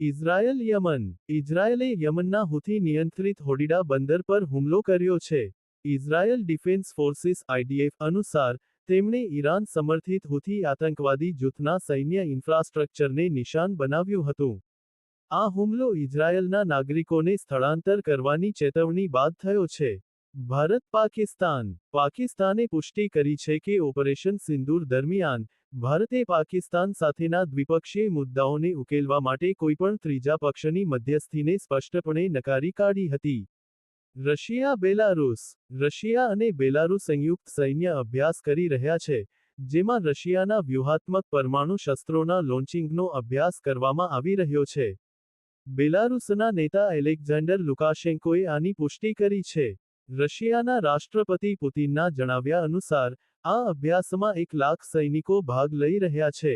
Israel Yemen. ઇઝરાયલે યમનના Houthi નિયંત્રિત Hodeidah બંદર પર હુમલો કર્યો છે. ઇઝરાયલ ડિફેન્સ ફોર્સિસ આઈડીએફ અનુસાર, તેમણે ઈરાન સમર્થિત હુથી આતંકવાદી જૂથના સૈન્ય ઇન્ફ્રાસ્ટ્રક્ચરને નિશાન બનાવ્યું હતું. આ હુમલો ઇઝરાયલના નાગરિકોને સ્થળાંતર કરવાની ચેતવણી બાદ થયો છે. ભારત પાકિસ્તાન પાકિસ્તાને પુષ્ટિ કરી છે કે ઓપરેશન સિંદૂર દરમિયાન ભારતે પાકિસ્તાન સાથેના દ્વિપક્ષીય મુદ્દાઓને ઉકેલવા માટે કોઈપણ ત્રીજા પક્ષની મધ્યસ્થીને સ્પષ્ટપણે નકારી કાઢી હતી. Russia, Belarus. રશિયા અને બેલારુસ સંયુક્ત સૈન્ય અભ્યાસ કરી રહ્યા છે, જેમાં રશિયાના વ્યૂહાત્મક પરમાણુ શસ્ત્રોના લોન્ચિંગનો અભ્યાસ કરવામાં આવી રહ્યો છે. બેલારુસના નેતા એલેક્ઝાન્ડર લુકાશેન્કોએ આની પુષ્ટિ કરી છે. રશિયાના રાષ્ટ્રપતિ પુતિનના જણાવ્યા અનુસાર આ અભ્યાસમાં એક લાખ સૈનિકો ભાગ લઈ રહ્યા છે.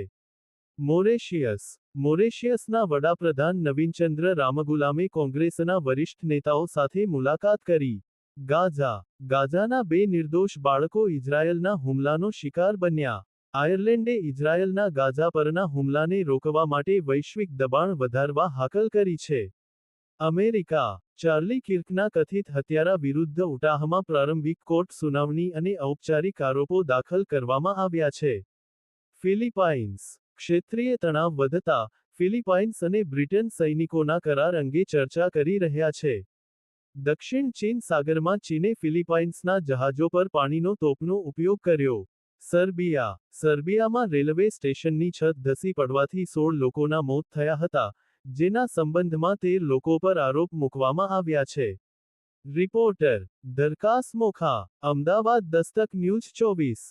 મોરેશિયસ. મોરેશિયસના વડાપ્રધાન નવીનચંદ્ર રામગુલામે કોંગ્રેસના વરિષ્ઠ નેતાઓ સાથે મુલાકાત કરી. ગાઝા. ગાઝાના બે નિર્દોષ બાળકો ઇઝરાયલના હુમલાનો શિકાર બન્યા. આયર્લેન્ડે ઇઝરાયલના ગાઝા પરના હુમલાને રોકવા માટે વૈશ્વિક દબાણ વધારવા હાકલ કરી છે. અમેરિકા. ચાર્લી કિર્કના કથિત હત્યારા વિરુદ્ધ ઉટાહમાં પ્રારંભિક કોર્ટ સુનાવણી અને ઔપચારિક આરોપો દાખલ કરવામાં આવ્યા છે. ફિલિપાઇન્સ. ક્ષેત્રીય તણાવ વધતા, ફિલિપાઇન્સ અને બ્રિટન સૈનિકોના કરાર અંગે ચર્ચા કરી રહ્યા છે. દક્ષિણ ચીન સાગરમાં ચીને ફિલિપાઇન્સના જહાજો પર પાણીનો તોપનો ઉપયોગ કર્યો. સર્બિયા. સર્બિયામાં રેલવે સ્ટેશનની છત ધસી પડવાથી સોળ લોકોના મોત થયા હતા. જેના સંબંધમાં તેર લોકો પર આરોપ મૂકવામાં આવ્યા છે. રિપોર્ટર દરકાસ મોખા, અમદાવાદ દસ્તક ન્યૂઝ ચોવીસ.